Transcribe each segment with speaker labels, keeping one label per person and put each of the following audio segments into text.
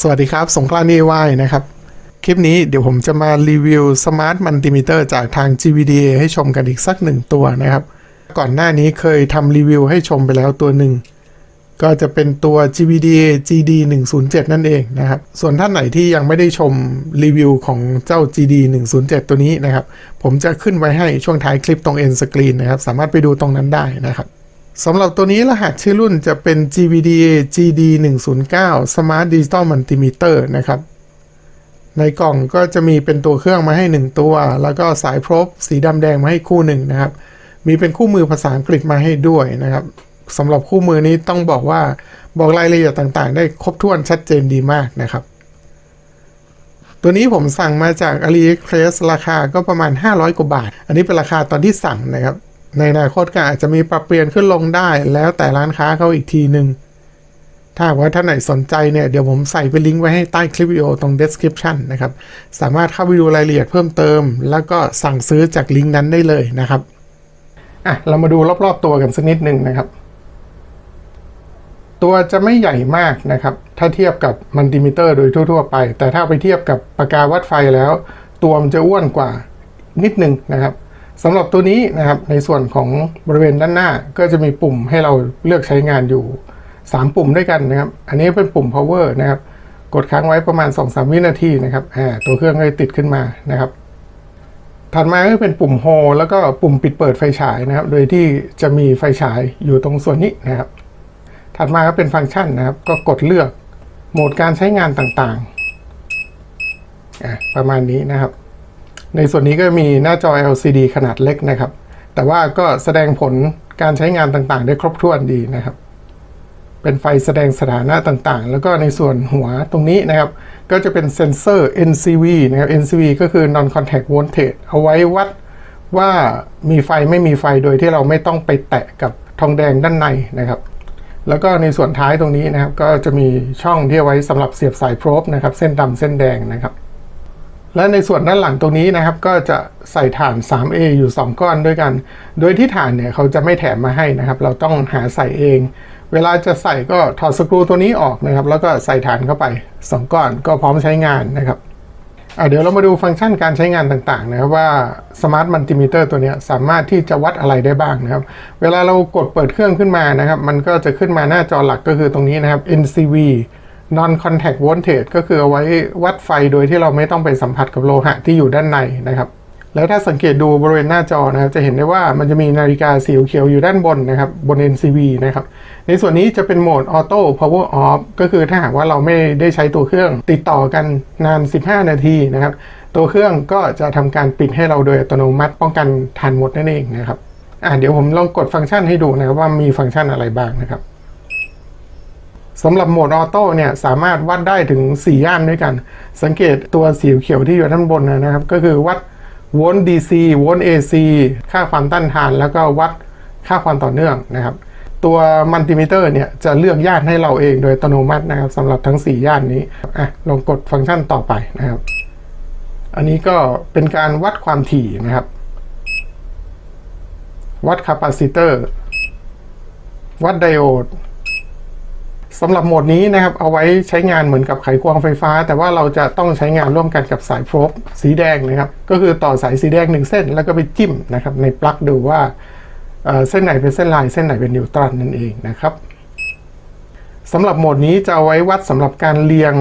Speaker 1: สวัสดีครับสงกรานต์ AY นะครับ คลิปนี้เดี๋ยวผมจะมารีวิว Smart Multimeter จากทาง GVDA ให้ชมกันอีกสักหนึ่งตัวนะครับ ก่อนหน้านี้เคยทำรีวิวให้ชมไปแล้วตัวหนึ่ง ก็จะเป็นตัว GVDA GD 107นั่นเองนะครับ ส่วนท่านไหนที่ยังไม่ได้ชมรีวิวของเจ้า GD 107ตัวนี้นะครับ ผมจะขึ้นไว้ให้ช่วงท้ายคลิปตรง end screen นะครับ สามารถไปดูตรงนั้นได้นะครับ สำหรับตัวนี้รหัสชื่อรุ่นจะเป็น GVDA GD 109 Smart Digital Multimeter นะครับ ในกล่องก็จะมีเป็นตัวเครื่องมาให้ 1 ตัว แล้วก็สายพรบสีดำแดงมาให้คู่หนึ่งนะครับ มีเป็นคู่มือภาษาอังกฤษมาให้ด้วยนะครับสำหรับคู่มือนี้ต้องบอกว่าบอกรายละเอียดต่างๆ ได้ครบถ้วนชัดเจนดีมากนะครับ ตัวนี้ผมสั่งมาจาก AliExpress ราคาก็ประมาณ 500 กว่าบาท อันนี้เป็นราคาตอนที่สั่งนะครับ ในอนาคตก็อาจจะมีปรับเปลี่ยนขึ้นลงได้แล้วแต่ร้านค้าเขาอีกทีหนึ่งถ้าว่าท่านไหนสนใจเนี่ยเดี๋ยวผมใส่ไปลิงก์ไว้ให้ใต้คลิปวิดีโอตรง description นะครับ สามารถเข้าไปดูรายละเอียดเพิ่มเติม แล้วก็สั่งซื้อจากลิงก์นั้นได้เลยนะครับอะเรามาดูรอบๆตัวกันสักนิดหนึ่งนะครับ ตัวจะไม่ใหญ่มากนะครับ ถ้าเทียบกับมัลติมิเตอร์โดยทั่ว ๆ ไป แต่ถ้าไปเทียบกับปากกาวัดไฟแล้ว ตัวมันจะอ้วนกว่านิดนึงนะครับ สำหรับตัวนี้นะครับในส่วนของบริเวณด้านหน้าก็จะมีปุ่มให้เราเลือกใช้งานอยู่ 3 ปุ่มด้วยกันนะครับ อันนี้เป็นปุ่ม power นะครับ กดค้างไว้ประมาณ 2-3 วินาทีนะครับอ่าตัวเครื่องก็จะติดขึ้นมานะครับ ถัดมาก็เป็นปุ่มโฮแล้วก็ปุ่มปิดเปิดไฟฉายนะครับ โดยที่จะมีไฟฉายอยู่ตรงส่วนนี้นะครับ ถัดมาก็เป็นฟังก์ชันนะครับ ก็กดเลือกโหมดการใช้งานต่างๆประมาณนี้นะครับ ในส่วนนี้ก็มีหน้าจอ LCD ขนาดเล็กนะครับ แต่ว่าก็แสดงผลการใช้งานต่างๆ ได้ครบถ้วนดีนะครับ เป็นไฟแสดงสถานะต่างๆ แล้วก็ในส่วนหัวตรงนี้นะครับ ก็จะเป็นเซนเซอร์ NCV นะครับ NCV ก็คือ non contact voltage เอาไว้วัดว่ามีไฟไม่มีไฟโดยที่เราไม่ต้องไปแตะกับทองแดงด้านในนะครับ แล้วก็ในส่วนท้ายตรงนี้นะครับ ก็จะมีช่องที่เอาไว้สำหรับเสียบสายโพรบนะครับ เส้นดำเส้นแดงนะครับ และในส่วนด้านหลังตรงนี้นะครับก็จะใส่ถ่าน 3A อยู่ 2 ก้อนด้วยกัน โดยที่ถ่านเนี่ยเขาจะไม่แถมมาให้นะครับ เราต้องหาใส่เอง เวลาจะใส่ก็ถอดสกรูตัวนี้ออกนะครับ แล้วก็ใส่ถ่านเข้าไป 2 ก้อนก็พร้อมใช้งานนะครับเดี๋ยวเรามาดูฟังก์ชันการใช้งานต่างๆนะครับว่า Smart Multimeter ตัวนี้สามารถที่จะวัดอะไรได้บ้างนะครับ เวลาเรากดเปิดเครื่องขึ้นมานะครับ มันก็จะขึ้นมาหน้าจอหลักก็คือตรงนี้นะครับ NCV non contact voltage ก็คือเอาไว้วัดไฟโดยที่เราไม่ต้องไปสัมผัสกับโลหะที่อยู่ด้านในนะครับ แล้วถ้าสังเกตดูบริเวณหน้าจอนะครับ จะเห็นได้ว่ามันจะมีนาฬิกาสีเขียวอยู่ด้านบนนะครับ บน NCV นะครับ ในส่วนนี้จะเป็นโหมด Auto Power Off ก็คือถ้าหากว่าเราไม่ได้ใช้ตัวเครื่องติดต่อกันนาน 15 นาทีนะครับ ตัวเครื่องก็จะทำการปิดให้เราโดยอัตโนมัติป้องกันทานหมดนั่นเองนะครับอะเดี๋ยวผมลองกดฟังก์ชันให้ดูนะครับว่ามีฟังก์ชันอะไรบ้างนะครับ สำหรับโหมดออโต้เนี่ยสามารถวัดได้ถึง 4 ย่านด้วยกัน สังเกตตัวสีเขียวที่อยู่ด้านบนนะครับ ก็คือวัดโวลต์ DC โวลต์ AC ค่าความต้านทาน แล้วก็วัดค่าความต่อเนื่องนะครับ ตัวมัลติมิเตอร์เนี่ยจะเลือกย่านให้เราเองโดยอัตโนมัตินะครับสำหรับทั้ง 4 ย่านนี้อะลองกดฟังก์ชันต่อไปนะครับ อันนี้ก็เป็นการวัดความถี่นะครับ วัดคาปาซิเตอร์ วัดไดโอด สำหรับโหมดนี้นะครับเอาไว้ใช้งานเหมือนกับไขควงไฟฟ้า แต่ว่าเราจะต้องใช้งานร่วมกันกับสายโพรบสีแดงนะครับ ก็คือต่อสายสีแดงหนึ่งเส้น แล้วก็ไปจิ้มนะครับในปลั๊กดูว่าเเส้นไหนเป็นเส้นลายเส้นไหนเป็นนิวตรอนนั่นเองนะครับสำหรับโหมดนี้จะเอาไว้วัดสำหรับการเรียง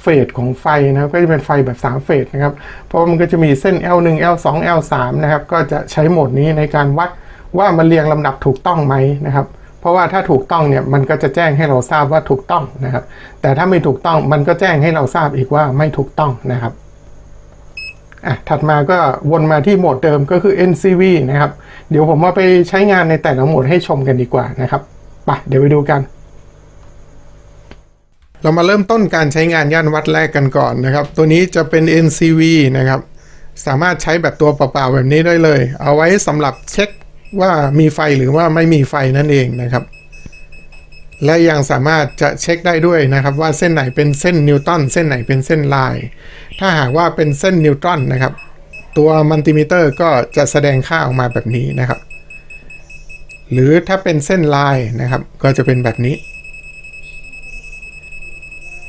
Speaker 1: เฟสของไฟนะครับ ก็จะเป็นไฟแบบ 3 เฟสนะครับ เพราะมันก็จะมีเส้น L1 L2 L3 นะครับ ก็จะใช้โหมดนี้ในการวัดว่ามันเรียงลำดับถูกต้องไหมนะครับ เพราะว่าถ้าถูกต้องเนี่ยมันก็จะแจ้งให้เราทราบว่าถูกต้องนะครับ แต่ถ้าไม่ถูกต้องมันก็แจ้งให้เราทราบอีกว่าไม่ถูกต้องนะครับอะถัดมาก็วนมาที่โหมดเดิมก็คือ NCV นะครับ เดี๋ยวผมมาไปใช้งานในแต่ละโหมดให้ชมกันดีกว่านะครับไปเดี๋ยวไปดูกันเรามาเริ่มต้นการใช้งานย่านวัดแรกกันก่อนนะครับ ตัวนี้จะเป็น NCV นะครับ สามารถใช้แบบตัวเปล่าๆแบบนี้ได้เลย เอาไว้สำหรับเช็ค ว่ามีไฟหรือว่าไม่มีไฟนั่นเองนะครับ และยังสามารถจะเช็คได้ด้วยนะครับ ว่าเส้นไหนเป็นเส้นนิวตันเส้นไหนเป็นเส้นลาย ถ้าหากว่าเป็นเส้นนิวตรอนนะครับ ตัวมัลติมิเตอร์ก็จะแสดงค่าออกมาแบบนี้นะครับ หรือถ้าเป็นเส้นลายนะครับ ก็จะเป็นแบบนี้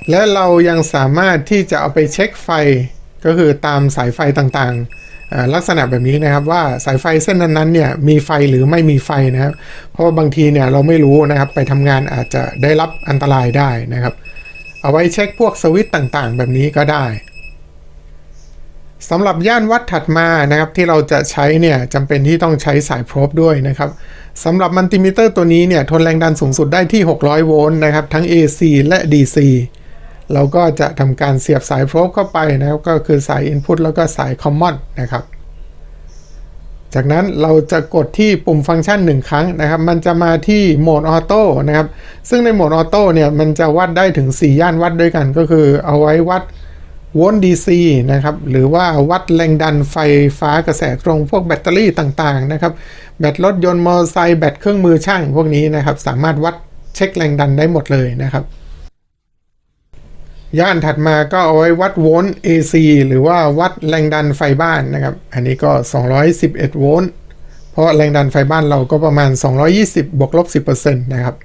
Speaker 1: และเรายังสามารถที่จะเอาไปเช็คไฟก็คือตามสายไฟต่างๆ ลักษณะแบบนี้นะครับว่าสายไฟเส้นนั้นๆเนี่ยมีไฟหรือไม่มีไฟนะครับ เพราะว่าบางทีเนี่ยเราไม่รู้นะครับไปทำงานอาจจะได้รับอันตรายได้นะครับ เอาไว้เช็คพวกสวิตต่างๆ แบบนี้ก็ได้สำหรับย่านวัดถัดมานะครับที่เราจะใช้เนี่ยจำเป็นที่ต้องใช้สายโพรบด้วยนะครับสำหรับมัลติมิเตอร์ตัวนี้เนี่ยทนแรงดันสูงสุดได้ที่ 600 โวลต์นะครับทั้ง AC และ DC เราก็จะทำการเสียบสายโพรบเข้าไปนะครับ ก็คือสาย Input แล้วก็สาย Common นะครับ จากนั้นเราจะกดที่ปุ่มฟังก์ชัน 1 ครั้งนะครับ มันจะมาที่โหมดออโต้นะครับ ซึ่งในโหมดออโต้เนี่ยมันจะวัดได้ถึง 4 ย่านวัดด้วยกัน ก็คือเอาไว้วัดโวลต์ DC นะครับ หรือว่าวัดแรงดันไฟฟ้ากระแสตรงพวกแบตเตอรี่ต่างๆนะครับ แบตรถยนต์มอเตอร์ไซค์แบตเครื่องมือช่างพวกนี้นะครับ สามารถวัดเช็คแรงดันได้หมดเลยนะครับ ย่านถัดมาก็เอาไว้วัดโวลต์ AC หรือว่าวัดแรงดันไฟบ้านนะครับ อันนี้ก็ 211 โวลต์ เพราะแรงดันไฟบ้านเราก็ประมาณ 220 บวกลบ 10%นะครับ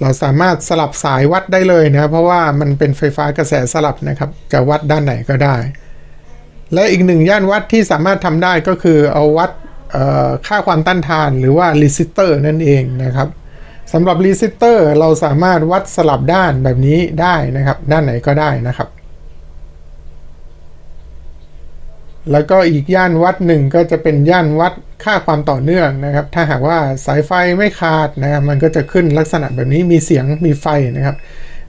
Speaker 1: เราสามารถสลับสายวัดได้เลยนะ เพราะว่ามันเป็นไฟฟ้ากระแสสลับนะครับ จะวัดด้านไหนก็ได้ และอีกหนึ่งย่านวัดที่สามารถทำได้ก็คือเอาวัดค่าความต้านทานหรือว่า resistor นั่นเองนะครับ สำหรับรีซิสเตอร์เราสามารถวัดสลับด้านแบบนี้ได้นะครับ ด้านไหนก็ได้นะครับ แล้วก็อีกย่านวัดหนึ่งก็จะเป็นย่านวัดค่าความต่อเนื่องนะครับ ถ้าหากว่าสายไฟไม่ขาดนะครับมันก็จะขึ้นลักษณะแบบนี้มีเสียงมีไฟนะครับ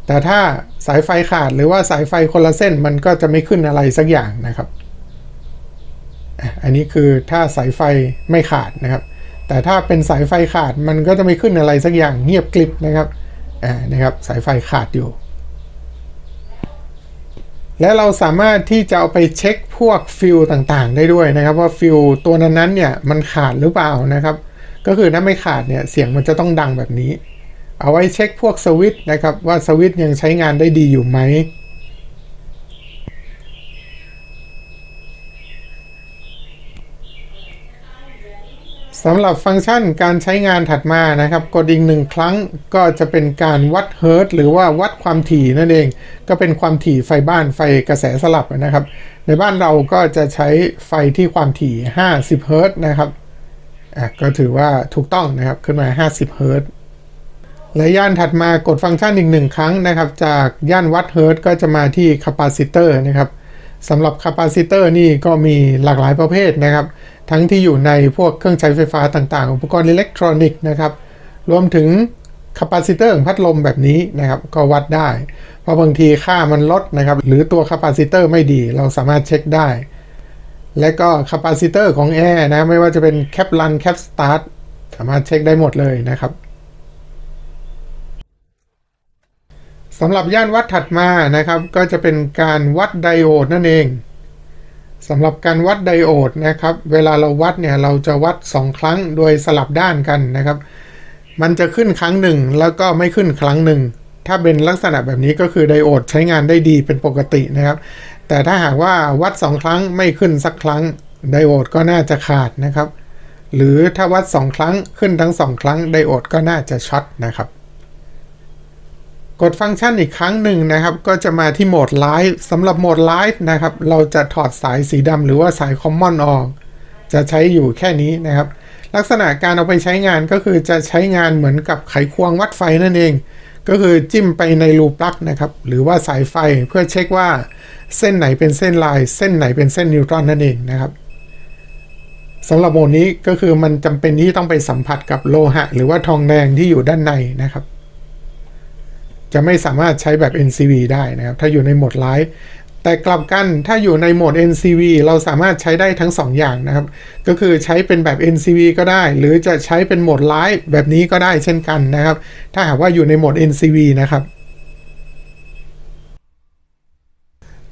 Speaker 1: แต่ถ้าสายไฟขาดหรือว่าสายไฟคนละเส้นมันก็จะไม่ขึ้นอะไรสักอย่างนะครับ อันนี้คือถ้าสายไฟไม่ขาดนะครับ แต่ถ้าเป็นสายไฟขาดมันก็จะไม่ขึ้นอะไรสักอย่างเงียบกริบนะครับอ่านะครับสายไฟขาดอยู่ และเราสามารถที่จะเอาไปเช็คพวกฟิลต่างๆ ได้ด้วยนะครับ ว่าฟิลตัวนั้นๆเนี่ยมันขาดหรือเปล่านะครับ ก็คือถ้าไม่ขาดเนี่ยเสียงมันจะต้องดังแบบนี้ เอาไว้เช็คพวกสวิตช์นะครับว่าสวิตช์ยังใช้งานได้ดีอยู่ไหม สำหรับฟังก์ชันการใช้งานถัดมานะครับกดอีกหนึ่งครั้งก็จะเป็นการวัดเฮิร์ตหรือว่าวัดความถี่นั่นเอง ก็เป็นความถี่ไฟบ้านไฟกระแสสลับนะครับ ในบ้านเราก็จะใช้ไฟที่ความถี่ 50เฮิร์ตนะครับอะก็ถือว่าถูกต้องนะครับขึ้นมา 50เฮิร์ตและย่านถัดมากดฟังก์ชันอีกหนึ่งครั้งนะครับ จากย่านวัดเฮิร์ตก็จะมาที่คาปาซิเตอร์นะครับสำหรับคาปาซิเตอร์นี่ก็มีหลากหลายประเภทนะครับ ทั้งที่อยู่ในพวกเครื่องใช้ไฟฟ้าต่างๆ อุปกรณ์อิเล็กทรอนิกส์นะครับ รวมถึงคาปาซิเตอร์ของพัดลมแบบนี้นะครับ ก็วัดได้ เพราะบางทีค่ามันลดนะครับ หรือตัวคาปาซิเตอร์ไม่ดี เราสามารถเช็คได้ และก็คาปาซิเตอร์ของแอร์นะ ไม่ว่าจะเป็นแคปลันแคปสตาร์ทสามารถเช็คได้หมดเลยนะครับสำหรับย่านวัดถัดมานะครับ ก็จะเป็นการวัดไดโอดนั่นเอง สำหรับการวัดไดโอดนะครับ เวลาเราวัดเนี่ยเราจะวัด 2 ครั้งโดยสลับด้านกันนะครับ มันจะขึ้นครั้งหนึ่งแล้วก็ไม่ขึ้นครั้งหนึ่ง ถ้าเป็นลักษณะแบบนี้ก็คือไดโอดใช้งานได้ดีเป็นปกตินะครับ แต่ถ้าหากว่าวัด 2 ครั้งไม่ขึ้นสักครั้งไดโอดก็น่าจะขาดนะครับ หรือถ้าวัด 2 ครั้งขึ้นทั้ง 2 ครั้งไดโอดก็น่าจะช็อตนะครับ กดฟังก์ชันอีกครั้งหนึ่งนะครับ ก็จะมาที่โหมดไลฟ์สำหรับโหมดไลฟ์นะครับ เราจะถอดสายสีดำหรือว่าสายคอมมอนออก จะใช้อยู่แค่นี้นะครับ ลักษณะการเอาไปใช้งานก็คือจะใช้งานเหมือนกับไขควงวัดไฟนั่นเอง ก็คือจิ้มไปในรูปลักนะครับ หรือว่าสายไฟเพื่อเช็คว่าเส้นไหนเป็นเส้นลาย เส้นไหนเป็นเส้นนิวตรอนนั่นเองนะครับสำหรับโหมดนี้ก็คือมันจำเป็นที่ต้องไปสัมผัสกับโลหะ หรือว่าทองแดงที่อยู่ด้านในนะครับ จะไม่สามารถใช้แบบ NCV ได้นะครับ ถ้าอยู่ในโหมดไลฟ์แต่กลับกันถ้าอยู่ในโหมด NCV เราสามารถใช้ได้ทั้ง 2 อย่างนะครับ ก็คือใช้เป็นแบบ NCV ก็ได้ หรือจะใช้เป็นโหมดไลฟ์แบบนี้ก็ได้เช่นกันนะครับ ถ้าหากว่าอยู่ในโหมด NCV นะครับ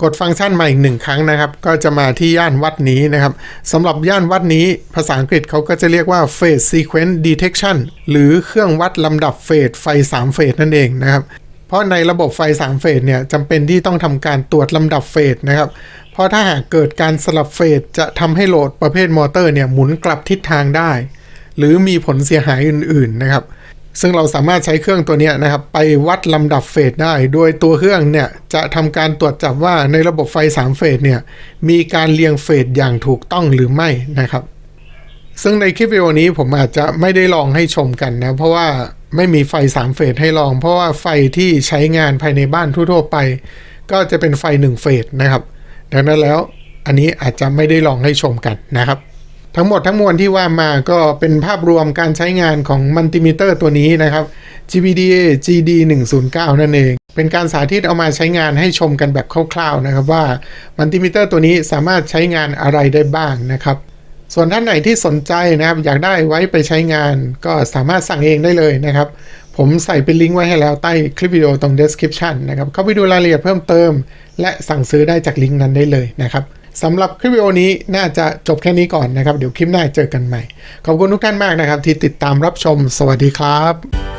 Speaker 1: กดฟังก์ชันมาอีกหนึ่งครั้งนะครับ ก็จะมาที่ย่านวัดนี้นะครับสำหรับย่านวัดนี้ ภาษาอังกฤษเขาก็จะเรียกว่า phase sequence detection หรือเครื่องวัดลำดับเฟสไฟ 3 เฟสนั่นเองนะครับ เพราะในระบบไฟ 3 เฟสเนี่ยจำเป็นที่ต้องทำการตรวจลำดับเฟสนะครับ เพราะถ้าหากเกิดการสลับเฟสจะทำให้โหลดประเภทมอเตอร์เนี่ยหมุนกลับทิศทางได้ หรือมีผลเสียหายอื่นๆนะครับ ซึ่งเราสามารถใช้เครื่องตัวนี้นะครับ ไปวัดลำดับเฟสได้ โดยตัวเครื่องเนี่ยจะทำการตรวจจับว่าในระบบไฟ 3 เฟสเนี่ยมีการเรียงเฟสอย่างถูกต้องหรือไม่นะครับ ซึ่งในคลิปวิดีโอนี้ผมอาจจะไม่ได้ลองให้ชมกันนะเพราะว่า ไม่มีไฟ 3 เฟสให้ลอง เพราะว่าไฟที่ใช้งานภายในบ้านทั่วๆไป ก็จะเป็นไฟ 1 เฟสนะครับ ดังนั้นแล้วอันนี้อาจจะไม่ได้ลองให้ชมกันนะครับ ทั้งหมดทั้งมวลที่ว่ามาก็เป็นภาพรวมการใช้งานของมัลติมิเตอร์ตัวนี้นะครับ GPDA GD 1 0 9นั่นเอง เป็นการสาธิตเอามาใช้งานให้ชมกันแบบคร่าวๆนะครับว่ามัลติมิเตอร์ตัวนี้สามารถใช้งานอะไรได้บ้างนะครับ ส่วนท่านไหนที่สนใจนะครับ อยากได้ไว้ไปใช้งาน ก็สามารถสั่งเองได้เลยนะครับ ผมใส่เป็นลิงก์ไว้ให้แล้วใต้คลิปวิดีโอตรง description นะครับ เข้าไปดูรายละเอียดเพิ่มเติม และสั่งซื้อได้จากลิงก์นั้นได้เลยนะครับสำหรับคลิปวิดีโอนี้น่าจะจบแค่นี้ก่อนนะครับ เดี๋ยวคลิปหน้าเจอกันใหม่ ขอบคุณทุกท่านมากนะครับ ที่ติดตามรับชม สวัสดีครับ